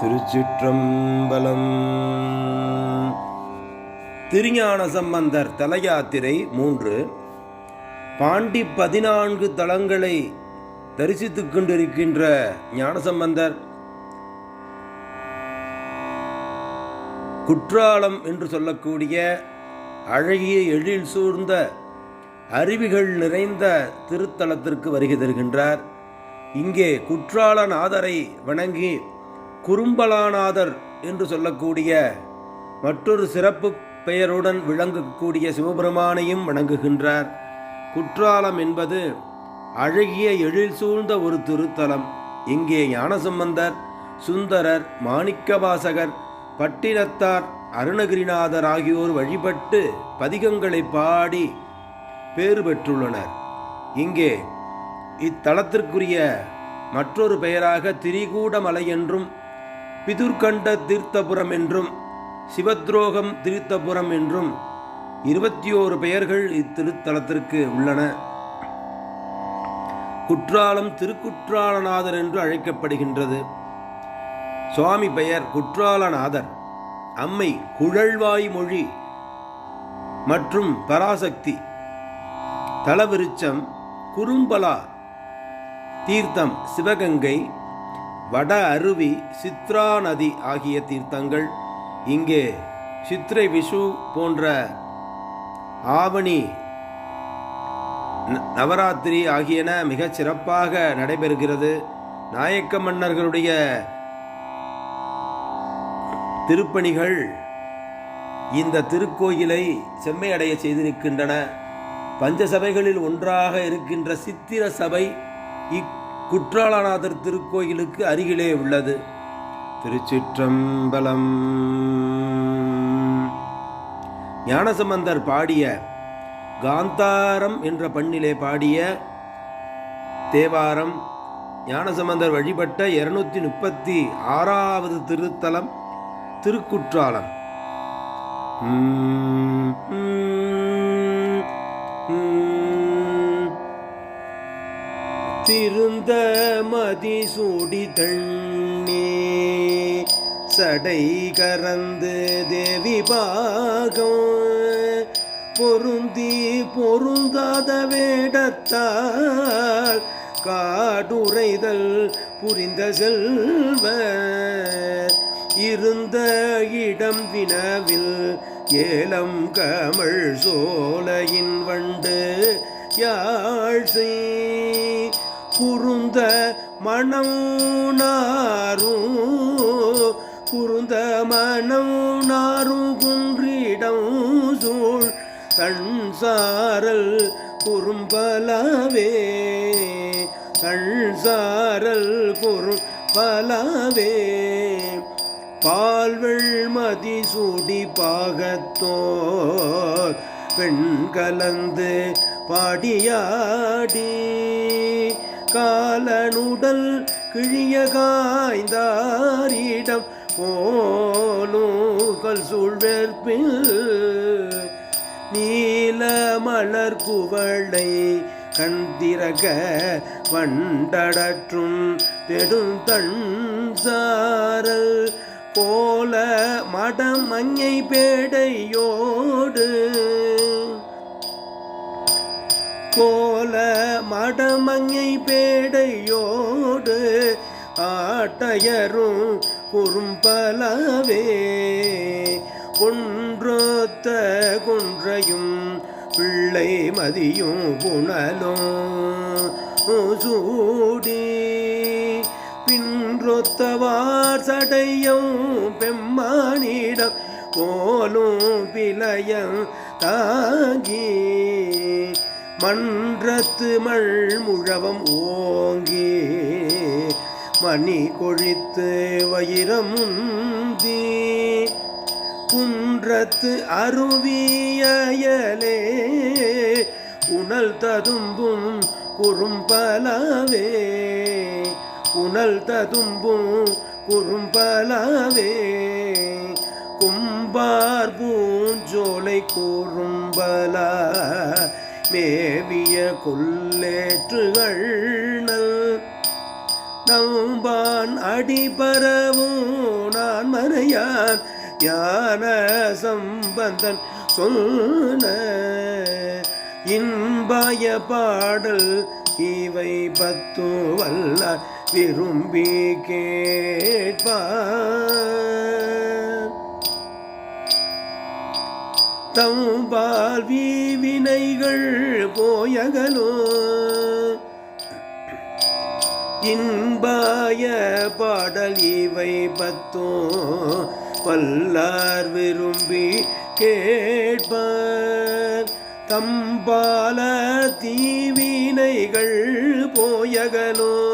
திருச்சிற்றம்பலம். திருஞான சம்பந்தர் தலயாத்திரை மூன்று. பாண்டி பதினான்கு தலங்களை தரிசித்துக் கொண்டிருக்கின்ற ஞானசம்பந்தர் குற்றாலம் என்று சொல்லக்கூடிய அழகிய எழில் சூழ்ந்த அருவிகள் நிறைந்த திருத்தலத்திற்கு வருகை தருகின்றார். இங்கே குற்றாலநாதரை வணங்கி குறும்பலாநாதர் என்று சொல்லக்கூடிய மற்றொரு சிறப்பு பெயருடன் விளங்கக்கூடிய சிவபெருமானையும் வணங்குகின்றார். குற்றாலம் என்பது அழகிய எழில் சூழ்ந்த ஒரு திருத்தலம். இங்கே ஞானசம்பந்தர் சுந்தரர் மாணிக்கவாசகர் பட்டினத்தார் அருணகிரிநாதர் ஆகியோர் வழிபட்டு பதிகங்களை பாடி பேறு பெற்றுள்ளனர். இங்கே இத்தலத்திற்குரிய மற்றொரு பெயராக திரிகூடமலை என்றும் பிதுர்கண்ட தீர்த்தபுரம் என்றும் சிவத்ரோகம் தீர்த்தபுரம் என்றும் இருபத்தி ஓரு பெயர்கள் இத்திருத்தலத்திற்கு உள்ளன. குற்றாலம் திருக்குற்றாலநாதர் என்று அழைக்கப்படுகின்றது. சுவாமி பெயர் குற்றாலநாதர். அம்மை குழல்வாய் மொழி மற்றும் பராசக்தி. தலவிருச்சம் குறும்பலா தீர்த்தம் சிவகங்கை வட அருவி சித்ரா நதி ஆகிய தீர்த்தங்கள். இங்கே சித்திரை விஷு போன்ற ஆவணி ந- நவராத்திரி ஆகியன மிகச் சிறப்பாக நடைபெறுகிறது. நாயக்க மன்னர்களுடைய திருப்பணிகள் இந்த திருக்கோயிலை செம்மையடைய செய்திருக்கின்றன. பஞ்சசபைகளில் ஒன்றாக இருக்கின்ற சித்திர சபை இக்குற்றாலநாதர் திருக்கோயிலுக்கு அருகிலே உள்ளது. திருச்சிற்றம்பலம். ஞானசம்பந்தர் பாடிய காந்தாரம் என்ற பண்ணிலே பாடிய தேவாரம் ஞானசம்பந்தர் வழிபட்ட இருநூத்தி முப்பத்தி ஆறாவது திருத்தலம் திருக்குற்றாலம். உம், திருந்த மதி சூடி தண்ணே சடை கறந்து தேவி பாகம். பொருந்தி பொருந்தாத வேடத்தால் காடுரைதல் புரிந்த செல்வ. இருந்த இடம் வினவில் ஏலம் கமழ் சோலையின் வண்டு யாழ் செய். குருந்த மணம் நாரும் குருந்த மணம் நாரும் குன்றிடம் சூழ் தன்சாரல் குறும்பலவே. தன்சாரல் சாரல் குறும்பலவே. பால்வெள் மதி சூடி பாகத்தோர் பெண் கலந்து பாடியாடி. காலனுடல் கிழிய காய்ந்தாரிடம் போலூக்கல் சூழ்வேற்பில் நீல மலர் குவளை கண்திறக வண்டடற்றும் தெடும் தன் சாரல் கோல மடம் மஞ்சை பேடையோடு கோல மடமங்கை பேடையோடு ஆட்டையரும் குறும்பலவே. குன்றோத்த குன்றையும் பிள்ளை மதியும் புனலும் சூடி. பின்றொத்தவார் சடையும் பெம்மானிடம் போலும் விலயம் தாங்கி. மன்றத்து மள் முழவம் ஓங்கி மணி கொழித்து வயிரம் குன்றத்து அருவியலே உணல் ததும்பும் குறும்பலவே உணல் ததும்பும் குறும்பலவே. கும்பார் பூஞ்சோலை குறும்பலா மேவிய கொல்லேற்றுகள் நம்பான் அடிபரவும் நான் மறையான் ஞான சம்பந்தன் சொன்ன. இன்பாய பாடல் இவை பத்து வல்ல விரும்பி கேட்பான். தம்பால் வீவினைகள் போயகலோ. இன்பாய பாடல் இவை பத்தோ. வல்லார் விரும்பி கேட்பார். தம்பால தீவினைகள் போயகலோ.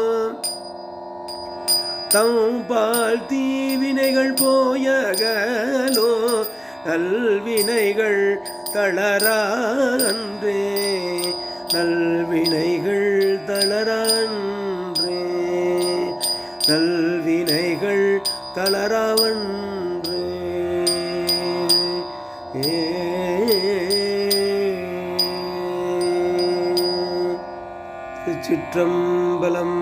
தம்பால் தீவினைகள் போயகலோ. நல்வினைகள் தளரான்றே நல்வினைகள் தளரான்றே நல்வினைகள் தளராவன்றே. ஏ சிற்றம்பலம்